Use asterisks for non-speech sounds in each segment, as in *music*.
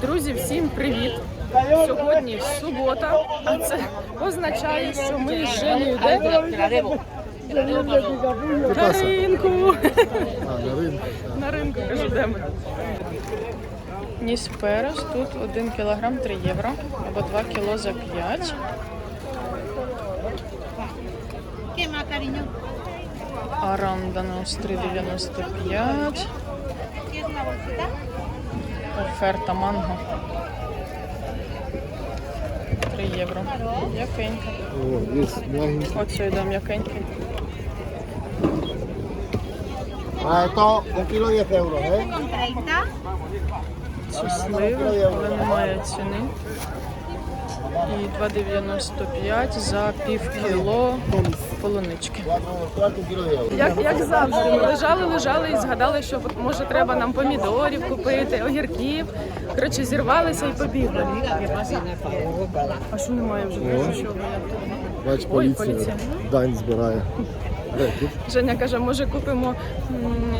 Друзі, всім привіт! Сьогодні субота, а це означає, що ми ще не йдемо. На ринку! На ринку кажу, де ми. Ніс перес, тут 1 кг 3 євро, або 2 кг за 5. Арам 3,95. Оферта манго. 3 євро. Мягенький. Оце йде м'якенький. А, это un kilo 10 euros, ¿eh? Con 30. Це сливи, але немає ціни. І 2,95 за пів кіло полунички. Як, як завжди, ми лежали, лежали і згадали, що може треба нам помідорів купити, огірків. Коротше, зірвалися і побігли. А що немає вже? Дуже що? Бач, Ой, поліція поліція. дань збирає. Женя каже, може купимо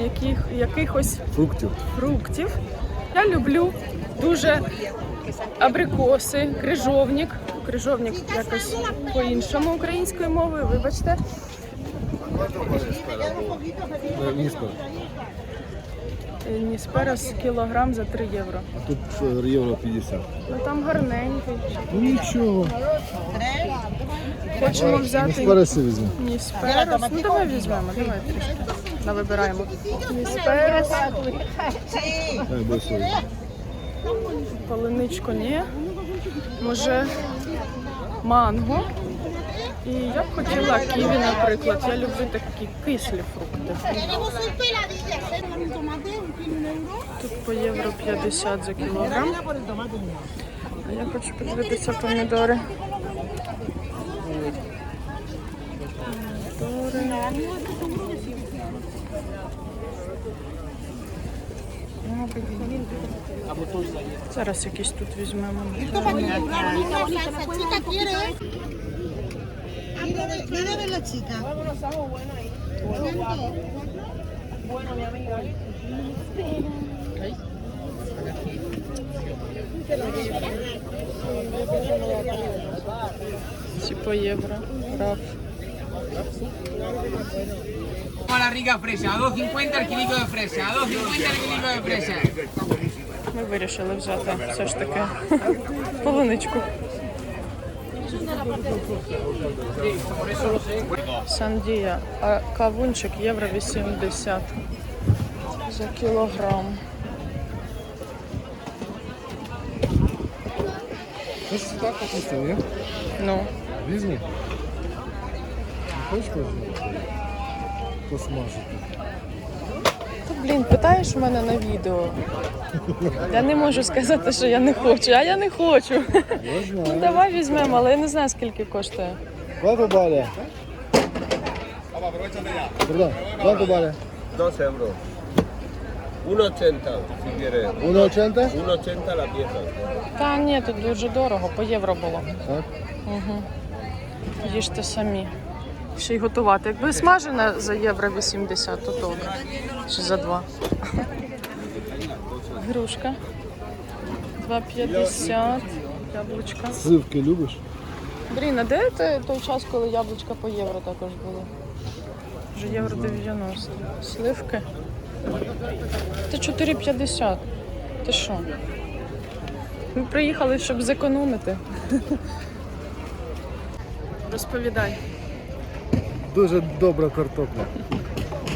яких, якихось фруктів. фруктів. Я люблю дуже абрикоси, крижовник. Крижовник якось по-іншому українською мовою, вибачте. Е, Нісперас кілограм за 3 євро. А тут е, євро 50. Ну там гарненький. Ну нічого. Хочемо взяти Міспереси візьму. Нісперас. Ну давай візьмемо, давай трішки. Навибираємо. Нісперас, десь ні. Може манго. І я б хотіла ківі, наприклад. Я люблю такі кислі фрукти. Тут по євро 50 за кілограм. А я хочу подивитися помідори. Помідори. Зараз якісь тут візьмемо. Ці по євро. Раф. la rica fresa, a 2.50 el kilico de fresa, a 2.50 el kilico de fresa. Ми вирішили взяти все ж таки полуничку. Сандія, а кавунчик євро 80 за кілограм. Це ж так капуста, ні? Ну, Візьму. Хочеш? Посмажити. то блін, питаєш у мене на відео. Я не можу сказати, що я не хочу, а я не хочу. Я Ну давай візьмемо, але я не знаю скільки коштує. Quanto vale? Perdón, quanto vale? 2 euros. 1,80 si quieres. 1,80? 1,80 la pieza. Та ні, тут дуже дорого, по євро було. Так. Угу. Їжте самі. Ще й готувати. Якби смажена за євро 80, то добре. Чи за 2. Грушка. 2,50. Яблучка. Сливки любиш? Блін, а де те- той час, коли яблучка по євро також були? Вже євро 90. Сливки. Це 4,50. Ти що? Ми приїхали, щоб зекономити. *laughs* Розповідай. Дуже добра картопля.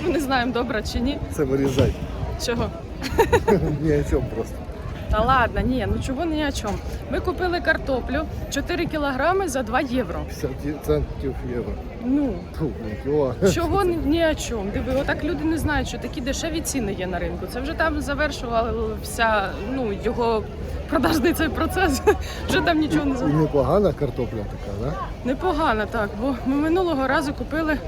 Ми не знаємо, добра чи ні. Це вирізай. Чого? *laughs* Ні о цьому просто. Та ладно, ні, ну чого ні о чому. Ми купили картоплю 4 кілограми за 2 євро. 50 центів євро. Ну, Фу, нічого. чого ні, ні о чому. Диви, отак люди не знають, що такі дешеві ціни є на ринку. Це вже там завершувався ну, його продажний цей процес. *laughs* Вже там нічого не І за- непогана картопля така, да? Непогано так, бо ми минулого разу купили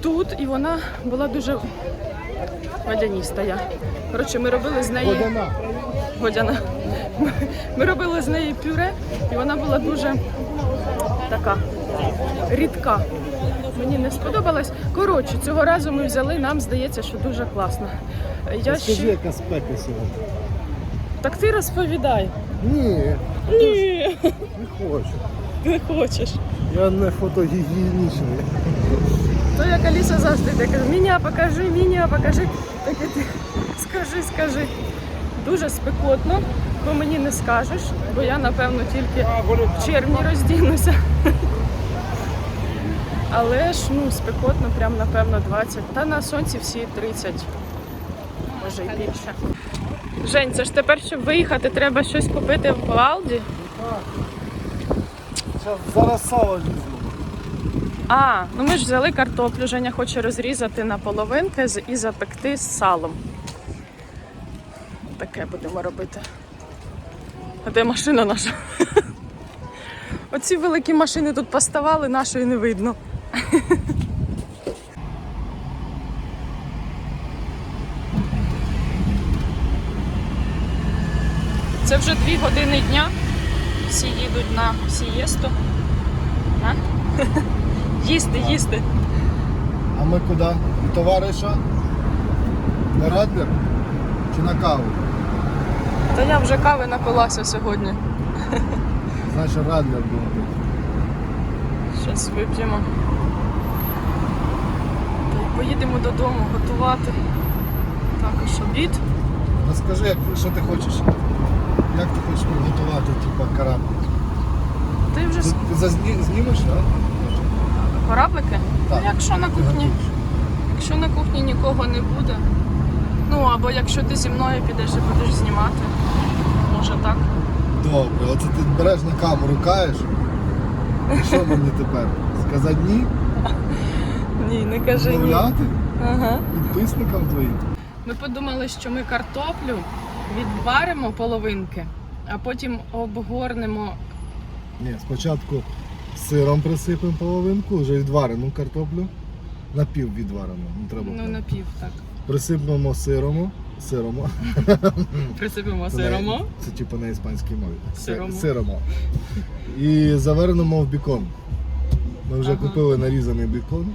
тут, і вона була дуже водяніста. Я. Коротше, ми робили з неї. Водяна. Водяна. Ми- *laughs* Ми робили з неї пюре, і вона була дуже така рідка. Мені не сподобалось. Коротше, цього разу ми взяли, нам здається, що дуже класно. Я Скажи, ще яка спека сьогодні. Так ти розповідай. Ні, Ні, не хочу. не хочеш. Я не фотогігієнічний. То як Аліса завжди каже, мене покажи, мене покажи. Так і ти скажи, скажи. Дуже спекотно, бо мені не скажеш, бо я, напевно, тільки в червні роздінуся. Але ж ну, спекотно, прям напевно 20. Та на сонці всі 30, може і більше. Жень, це ж тепер, щоб виїхати, треба щось купити в Алді. Зараз, зараз сало візьму. А, ну ми ж взяли картоплю. Женя хоче розрізати на половинки і запекти з салом. Таке будемо робити. А де машина наша? *laughs* Оці великі машини тут поставали, нашої не видно. *laughs* Це вже дві години дня. Всі їдуть на сієсту. А? *laughs* Їсти, їсти. А ми куди? Товариша? На Радлер? Чи на каву? Та я вже кави напилася сьогодні. Значить Радлер буде. Зараз вип'ємо. Поїдемо додому готувати. Також обід. Розкажи, що ти хочеш? Як ти хочеш приготувати, типа кораблик? Ти вже Ти, зазні- знімеш, так? кораблики? Так. Ну, якщо на кухні, якщо на кухні нікого не буде. Ну або якщо ти зі мною підеш і будеш знімати. Може так. Добре, оце ти береш на камеру, каєш. Що мені тепер? Сказати ні? Ні, не кажи ні. Ага. Підписникам твоїм? Ми подумали, що ми картоплю відваримо половинки, а потім обгорнемо Ні, спочатку сиром присипемо половинку, вже відварену картоплю. Напів відварену, не треба. ну напів так. Присипемо сирому. Сирому. Присипемо Це сиром. на- Це типу на іспанській мові. Си- Сирому. Сирому. І завернемо в бікон. Ми вже Ага. купили нарізаний бікон.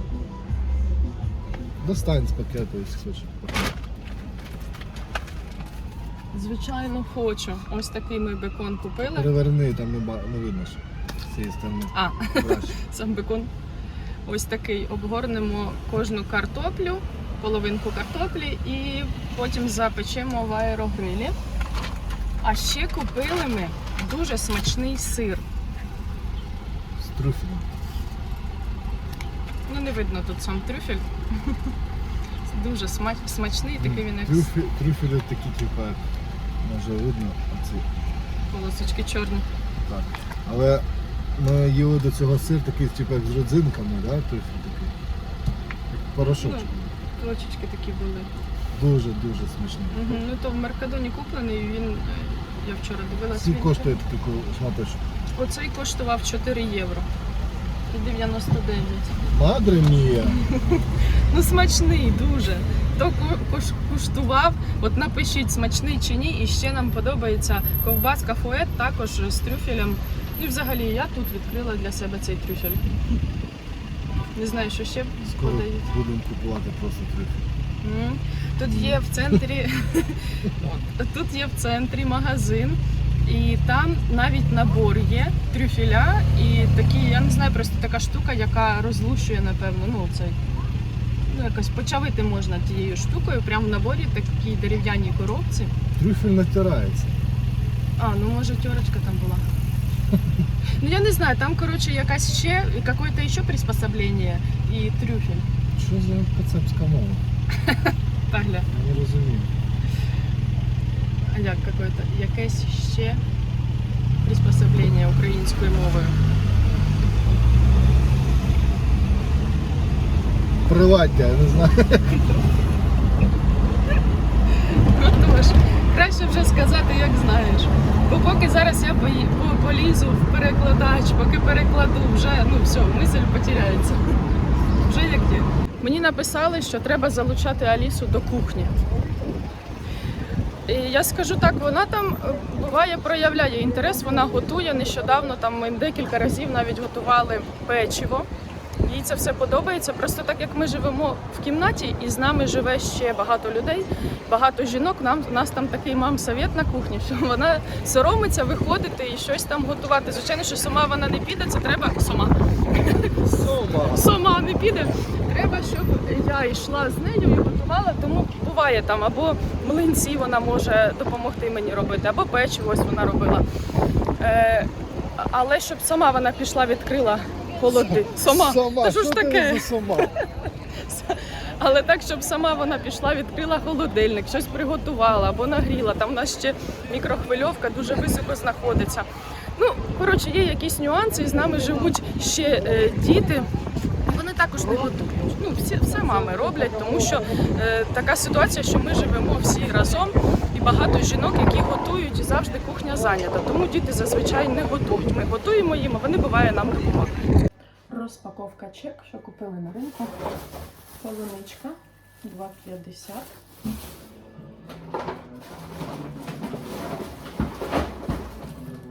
Достань з пакету, якщо хочеш. Звичайно, хочу. Ось такий ми бекон купили. Переверни, там не, ба- не видно, що з цієї сторони. А, Краще. *laughs* сам бекон. Ось такий. Обгорнемо кожну картоплю, половинку картоплі і потім запечемо в аерогрилі. А ще купили ми дуже смачний сир. З трюфелем. Ну не видно тут сам трюфель. *laughs* Дуже смач, смачний, такий він як Трюфель, трюфелі такі, як, може видно, оці. полосочки чорні. Так. Але ми їли до цього сир такий, типу, як з родзинками, да? трюфель такий. Як порошочок. Точечки такі були. Дуже-дуже смачний. Угу. Ну то в Меркадоні куплений, він, е, я вчора дивилася. Скільки коштує такий шматочок? Оцей коштував 4 євро. І 99. Мадре мія! *laughs* Ну смачний дуже. Хто ку- куштував, от напишіть смачний чи ні. І ще нам подобається ковбаска фует також з трюфелем. І взагалі я тут відкрила для себе цей трюфель. Не знаю, що ще Скоро подають. будемо купувати просто трюфель. М. Тут є в центрі *laughs* тут є в центрі магазин, і там навіть набор є трюфеля і такі, я не знаю, просто така штука, яка розлущує, напевно, ну цей. Ну, якось почавити можна тією штукою, прямо в наборі такій дерев'яній коробці. Трюфель натирається. А, ну може тьорочка там була. Ну я не знаю, там, коротше, якась ще, какое-то ще приспособлення і трюфель. Що за кацапська мова? *laughs* Так, гля. Я не розумію. А як какое-то якесь ще приспособлення українською мовою. Приваття, я не знаю. Ну, тож, краще вже сказати, як знаєш. Бо поки зараз я полізу в перекладач, поки перекладу, вже ну все, мисль потеряється. Вже як є. Мені написали, що треба залучати Алісу до кухні. І я скажу так, вона там е, буває проявляє інтерес, вона готує. Нещодавно там ми декілька разів навіть готували печиво. Їй це все подобається. Просто так як ми живемо в кімнаті, і з нами живе ще багато людей, багато жінок. Нам у нас там такий мам совет на кухні, що *laughs* вона соромиться виходити і щось там готувати. Звичайно, що сама вона не піде, це треба сама. Сома. *laughs* Сама не піде. Треба, щоб я йшла з нею і готувала. Тому буває там або млинці вона може допомогти мені робити, або печиво ось вона робила. Е, але щоб сама вона пішла, відкрила холоди. Сама. Сома. Та що ж таке? сома? *laughs* Але так, щоб сама вона пішла, відкрила холодильник, щось приготувала або нагріла. Там у нас ще мікрохвильовка дуже високо знаходиться. Ну, коротше, є якісь нюанси, і з нами живуть ще е, діти. Вони також не готують. Ну, всі, все мами роблять, тому що е, така ситуація, що ми живемо всі разом, і багато жінок, які готують, і завжди кухня зайнята. Тому діти зазвичай не готують. Ми готуємо їм, а вони буває нам допомагають. Розпаковка чек, що купили на ринку. Полуничка 2,50.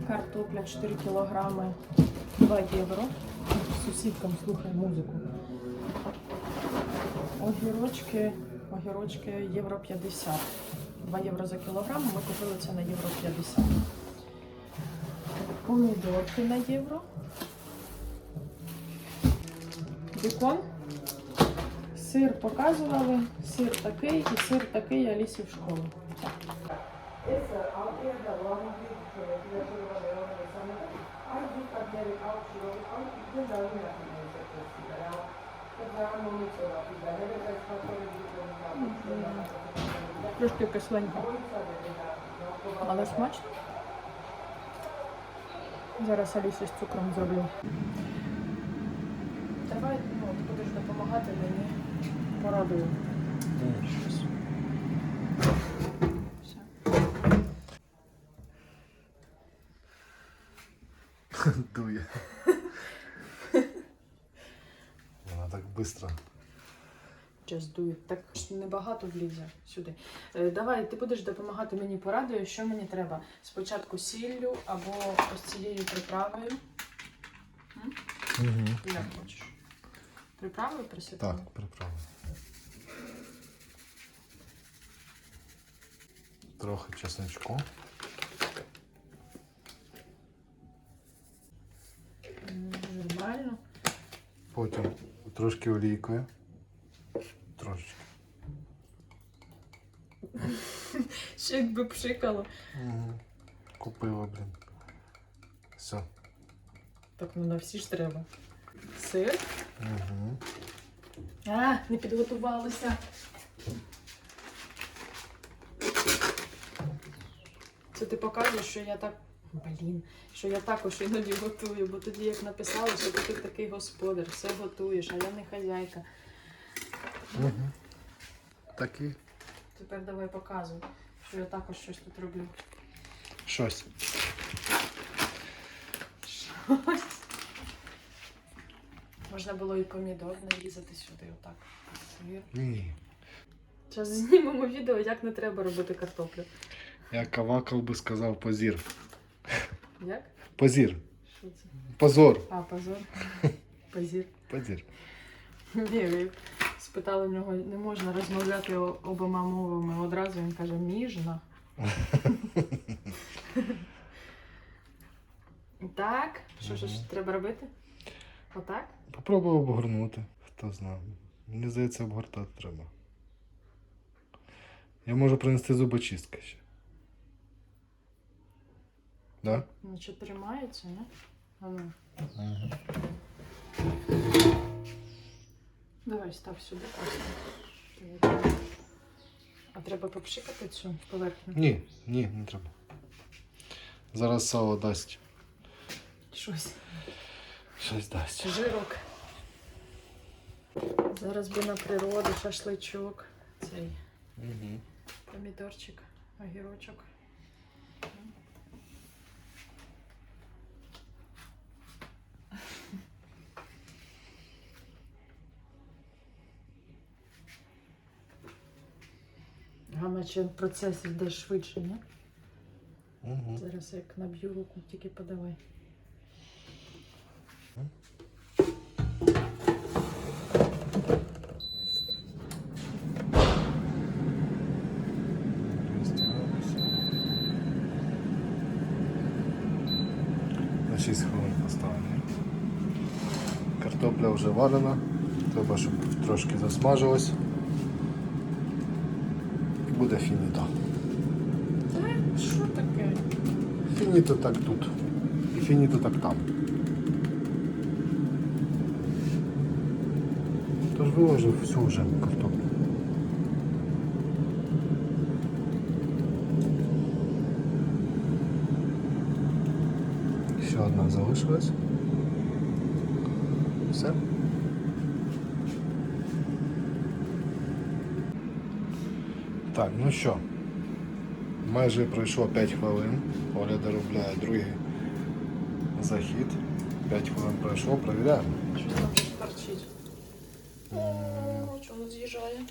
Картопля 4 кілограми 2 євро. Сусідкам слухай музику. Огірочки, огірочки євро 50. 2 євро за кілограм. Ми купили це на євро 50. Помідорки на євро. Бекон. Сир показували, сир такий і сир такий Алісі в школу. Трошки кисленько. Але смачно. Зараз Алісі з цукром зроблю. Давай, ну, ти будеш допомагати мені. Все. Дує. Вона так швидко. Just do it. Так небагато влізе сюди. Е, давай, ти будеш допомагати мені порадою, що мені треба. Спочатку сіллю або ось цією приправою. Угу. Як хочеш. Приправою присипаю? Так, приправа. Трохи чесночку. Нормально. Потім трошки олійкою. Трошечки. *laughs* Ще якби пшикало. Угу. Купила, блін. Все. Так ну на всі ж треба. Сир. Угу. А, не підготувалися. Це ти показуєш, що я так. Блін, що я також іноді готую, бо тоді як написали, що ти такий господар, все готуєш, а я не хазяйка. Угу. Такі. Тепер давай показуй, що я також щось тут роблю. Щось. Можна було і помідор нарізати сюди, отак. Ні. Зараз знімемо відео, як не треба робити картоплю. Я кавакал би сказав позір. Як? Позір. Що це? Позор. А, позор. Позір. Позір. Ні, ви спитали в нього, не можна розмовляти обома мовами. Одразу він каже, міжна. *laughs* Так, що ж треба робити? Отак? Попробую обгорнути. Хто знає. Мені здається, обгортати треба. Я можу принести зубочистки ще. Да? Наче тримається, не? А ну. Угу. Давай став сюди просто. А треба попшикати цю поверхню? Ні, ні, не треба. Зараз сало дасть. Щось. Щось дасть. Жирок. Зараз би на природу, шашличок. Цей Угу. помідорчик, огірочок. Наче процес йде швидше, не? Угу. Зараз як наб'ю руку, тільки подавай. Картопля вже варена, треба, щоб трошки засмажилась. І буде фініто. Та що таке? Фініто так тут. І фініто так там. Тож виложив всю вже картоплю. Ще одна залишилась. Так, ну що, майже пройшло 5 хвилин. Оля доробляє другий захід. 5 хвилин пройшло, провіряємо. Щось там парчить. Чого з'їжджає?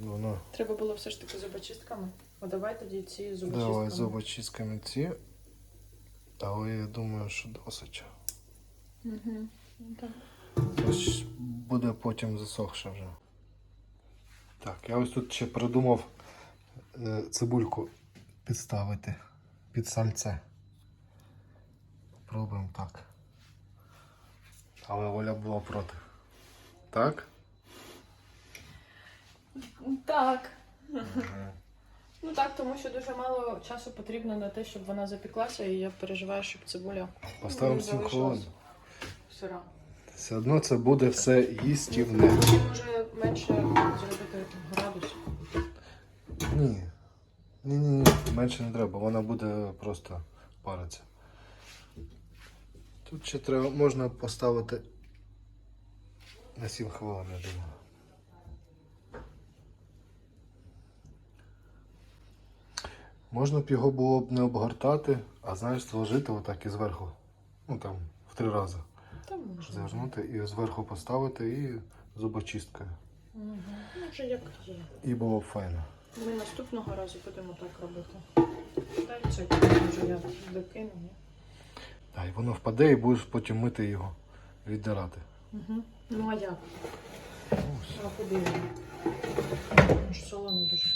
Воно. Треба було все ж таки зубочистками. О, давай тоді ці зубочистками. Давай зубочистками ці. Але я думаю, що досить. Угу. Так. Ось буде потім засохше вже. Так, я ось тут ще придумав е, цибульку підставити під сальце. Пробуємо так. Але Оля була проти. Так? Так. Ну так, тому що дуже мало часу потрібно на те, щоб вона запіклася, і я переживаю, щоб цибуля Поставимо не 7 залишилась хвилин. Все одно це буде все їстівне. Може менше зробити градус. Ні. Ні, ні, ні, менше не треба, вона буде просто паритися. Тут ще треба, можна поставити на 7 хвилин, я думаю. Можна б його було б не обгортати, а знаєш, зложити отак і зверху. Ну там в три рази. Та можна. Звернути і зверху поставити і зубочисткою. Угу. Як є. І було б файно. Ми наступного разу будемо так робити. Дай це може я докину. ні? Так, і воно впаде і будеш потім мити його, віддирати. Угу. Ну а як? Ось. А куди він? Він ж солоний дуже.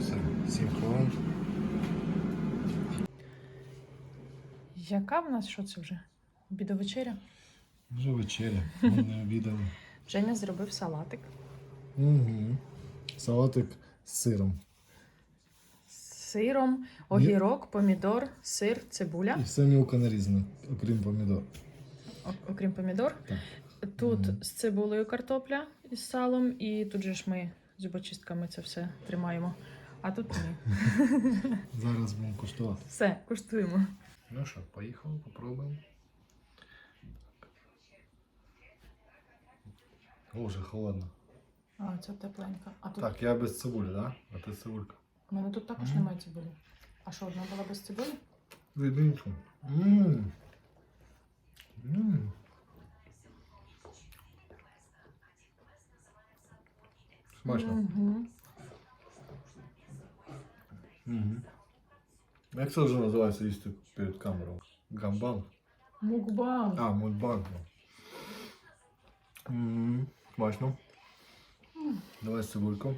Все, 7 хвилин. Яка в нас що це вже? Обідовечеря? Вже вечеря. Ми не обідали. Женя зробив салатик. Угу. Салатик з сиром. З сиром, огірок, помідор, сир, цибуля. І все мілко нарізано, окрім помідор. О- окрім помідор. Так. Тут Мгм. з цибулею картопля із салом, і тут же ж ми зубочистками це все тримаємо. А тут ні. *laughs* Зараз будемо куштувати. Все, куштуємо. Ну що, поїхали, попробуємо. О, вже холодно. А, це тепленька. А тут Так, я без цибулі, так? Да? А ти цибулька. у мене тут також Мгм. немає цибулі. А що, одна була без цибулі? Відмінку. Ммм. Ммм. Смачно. Угу. Угу. Як це вже називається їсти перед камерою? Гамбан? Мукбан. А, мульбан. Ммм. Смачно. Давай з цибулькою.